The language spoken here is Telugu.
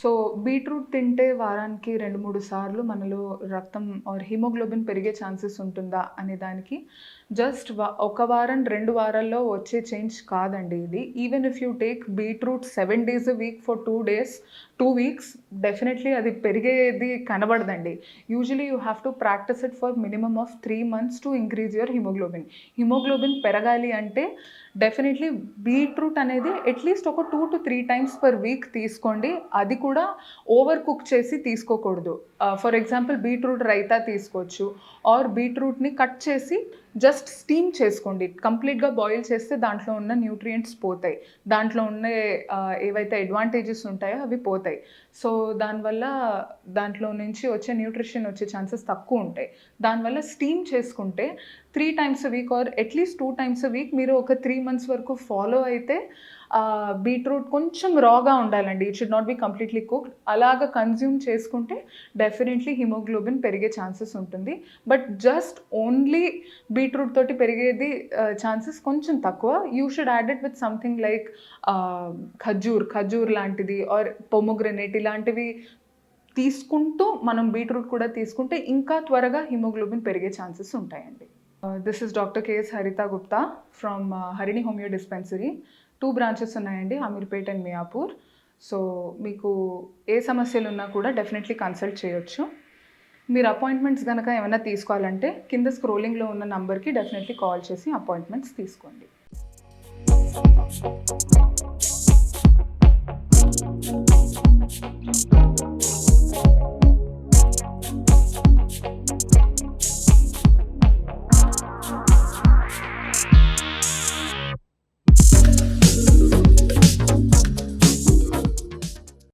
సో బీట్రూట్ తింటే వారానికి రెండు మూడు సార్లు మనలో రక్తం ఆర్ హిమోగ్లోబిన్ పెరిగే ఛాన్సెస్ ఉంటుందా అనే దానికి జస్ట్ ఒక వారం రెండు వారాల్లో వచ్చే చేంజ్ కాదండి ఇది. Even if you take beetroot seven days week for two days two weeks definitely అది పెరిగేది కనబడదండి. Usually you have to practise it for minimum of three months to increase your haemoglobin haemoglobin పెరగాలి అంటే డెఫినెట్లీ బీట్రూట్ అనేది అట్లీస్ట్ ఒక two to three times per week తీసుకోండి. అది కూడా ఓవర్ కుక్ చేసి తీసుకోకూడదు. ఫర్ ఎగ్జాంపుల్ బీట్రూట్ రైతా తీసుకోవచ్చు. ఆర్ బీట్రూట్ని కట్ చేసి జస్ట్ స్టీమ్ చేసుకోండి. కంప్లీట్గా బాయిల్ చేస్తే దాంట్లో ఉన్న న్యూట్రియంట్స్ పోతాయి. దాంట్లో ఉండే ఏవైతే అడ్వాంటేజెస్ ఉంటాయో అవి పోతాయి. సో దానివల్ల దాంట్లో నుంచి వచ్చే న్యూట్రిషన్ వచ్చే ఛాన్సెస్ తక్కువ ఉంటాయి. దానివల్ల స్టీమ్ చేసుకుంటే three times week or at least two times week మీరు ఒక త్రీ మంత్స్ వరకు ఫాలో అయితే బీట్రూట్ కొంచెం రాగా ఉండాలండి. It should not be completely cooked అలాగ కన్జ్యూమ్ చేసుకుంటే డెఫినెట్లీ హిమోగ్లోబిన్ పెరిగే ఛాన్సెస్ ఉంటుంది. బట్ జస్ట్ ఓన్లీ బీట్రూట్ తోటి పెరిగేది ఛాన్సెస్ కొంచెం తక్కువ. You should add it with something like khajur khajur లాంటిది ఆర్ పొమోగ్రెనేట్ ఇలాంటివి తీసుకుంటూ మనం బీట్రూట్ కూడా తీసుకుంటే ఇంకా త్వరగా హిమోగ్లోబిన్ పెరిగే ఛాన్సెస్ ఉంటాయండి. This is doctor KS Haritha Gupta from Harini homeo dispensary two branches ఉన్నాయండి అమీర్పేట్ అండ్ మియాపూర్ సో మీకు ఏ సమస్యలు ఉన్నా కూడా డెఫినెట్లీ కన్సల్ట్ చేయొచ్చు. మీరు అపాయింట్మెంట్స్ కనుక ఏమైనా తీసుకోవాలంటే కింద స్క్రోలింగ్లో ఉన్న నంబర్కి డెఫినెట్లీ కాల్ చేసి అపాయింట్మెంట్స్ తీసుకోండి